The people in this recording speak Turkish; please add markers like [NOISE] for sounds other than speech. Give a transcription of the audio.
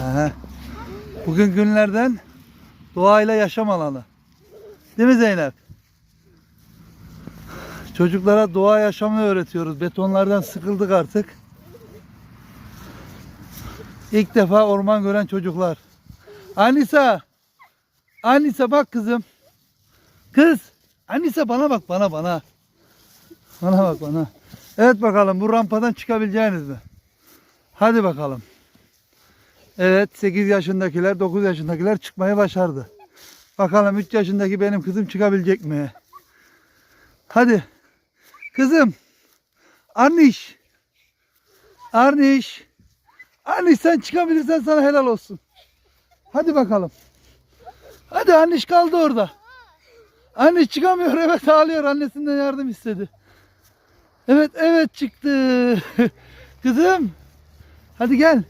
Aha. Bugün günlerden doğayla yaşam alanı. Değil mi Zeynep? Çocuklara doğa yaşamını öğretiyoruz. Betonlardan sıkıldık artık. İlk defa orman gören çocuklar. Anisa. Anisa bak kızım. Kız. Anisa bana bak bana bana. Bana bak bana. Evet bakalım bu rampadan çıkabileceğiniz mi? Hadi bakalım. Evet 8 yaşındakiler 9 yaşındakiler çıkmayı başardı. Bakalım 3 yaşındaki benim kızım çıkabilecek mi? Hadi. Kızım. Arniş. Arniş. Arniş sen çıkabilirsen sana helal olsun. Hadi bakalım. Hadi Arniş kaldı orada. Arniş çıkamıyor [LAUGHS] evet ağlıyor annesinden yardım istedi. Evet evet çıktı. [LAUGHS] Kızım. Hadi gel.